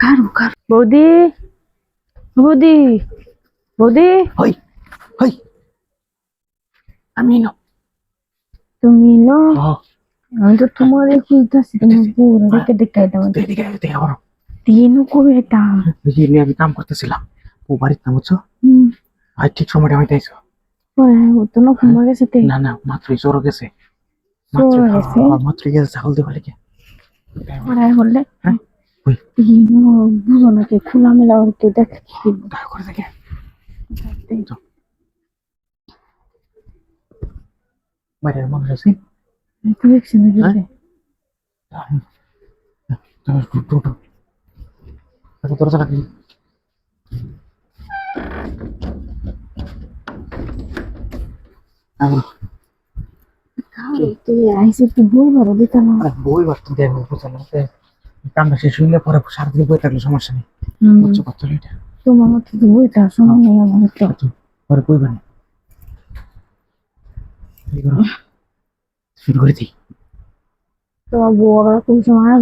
কার কার। বৌদি বৌদি বৌদি। হই হই। আমি না। তুমি না? আমি তো তোমার খুঁজতেছি তোমার বউর দেখে দেখে এটা তুই এদিকে আয়, এদিকে আবার তিন কবে নিয়ে আমি কাম করতেছিলাম। ও বাড়িতে না বুঝছ? হুম। আর ঠিক সময়টা আমি তাইছো। ও তো না ঘুমা গেছে না না মাত্রই জ্বর গেছে। জ্বর গেছে? মাত্রই গেছে ছাগল দিয়ে বলে কি? পড়ায় হলে হ্যাঁ? বুঝো না কে খোলা মেলা ওর কে দেখে করে দেখে। বাইরের মানুষ আছে? দেখছি না হ্যাঁ? দরজা লাগি আমি একটু বই বড় দিতে না আর বই বুঝলাম কামটা শেষ হইলে পরে সারাদিন বই থাকলে সমস্যা নেই। বুঝছ কত এটা। তোমার মতো তো বইটা সময় নেই আমার তো। পরে বই বানি শুরু করে দিই। তোমার বড় কোন সময়।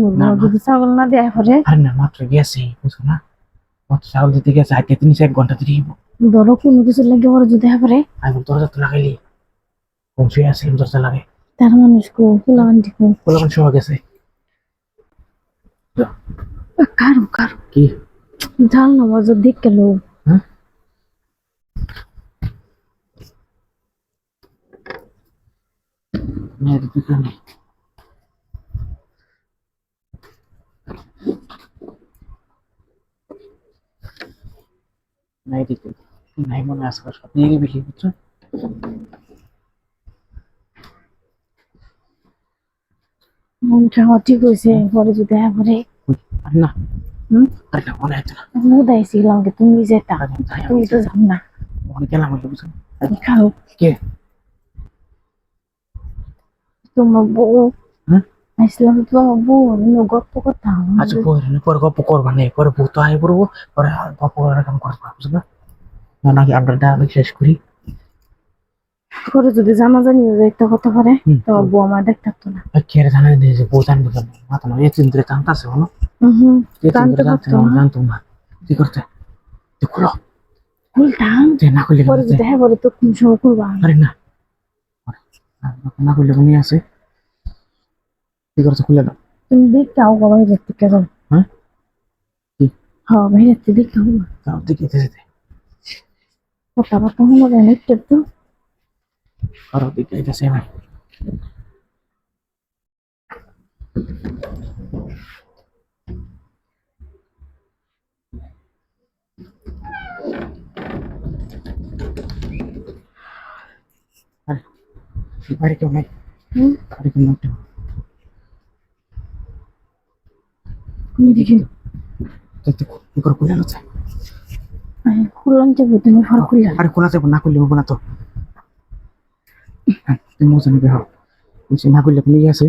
যদি ছাগল না দেয় করে আরে না মাত্র গেছে বুঝছ না? মাত্র চাউল দিতে গেছে আইতে তিনি এক ঘণ্টা দিয়ে ধরো কোনো কিছু লাগে ওরা যদি হ্যাঁ করে আমি দরজা তো লাগাইলি। কম শুয়ে আসছিলাম দরজা লাগাই। তার মানুষ কো? মানে গেছে। কারও কারও। কি? জাল না মজা দেখ গেল হ্যাঁ? নাই দিতে নাই মনে আছে সব নিয়ে বিক্রি বুঝছ মনটা ঠিক হয়েছে পরে যদি হ্যাঁ করে না। তুমি যেতা তুমি তো জান না। তোমার বউ। হ্যাঁ? আসলাম তোমার বউ গল্প করতাম। আচ্ছা পরে গল্প করবা নেই পরে ভূত আয় পড়ব পরে গল্প করার কাম করবা নাকি আমরা ডায়ালগ শেষ করি। করে যদি জানা জানি একটা কথা পারে। তোমার বউ আমার দেখতে পারতো না। কে জানে যে বউ জানব কেন? মাথা না এই চিন্তা জানতাছে বলো। হুম পারতো না। জানতো না। কি করতে তুই খুলো। খুলতাম তুই না করলে পরে যদি হ্যাঁ বলে তো কোন সময় করবা? আরে না। না করলে উনি আছে? কি করছে? খুলে দাও। তুমি দেখতে আও বাবা দেখতে কেন হ্যাঁ? কি? হ্যাঁ ভাই দেখতে দেখতে হবে। দিকে যেতে কথা বার্তা হলো কেন একটু তো কারও দিকে যেতেছে বাড়ি কেউ নাই বাড়ি কেউ নাই তুমি দেখি। খুলে গেছে খুললাম যে তুমি ফল খুললা। আরে খোলা যাব না করলে হব না তো। মজা নিবে হও বলছি না করলে আপনি আছে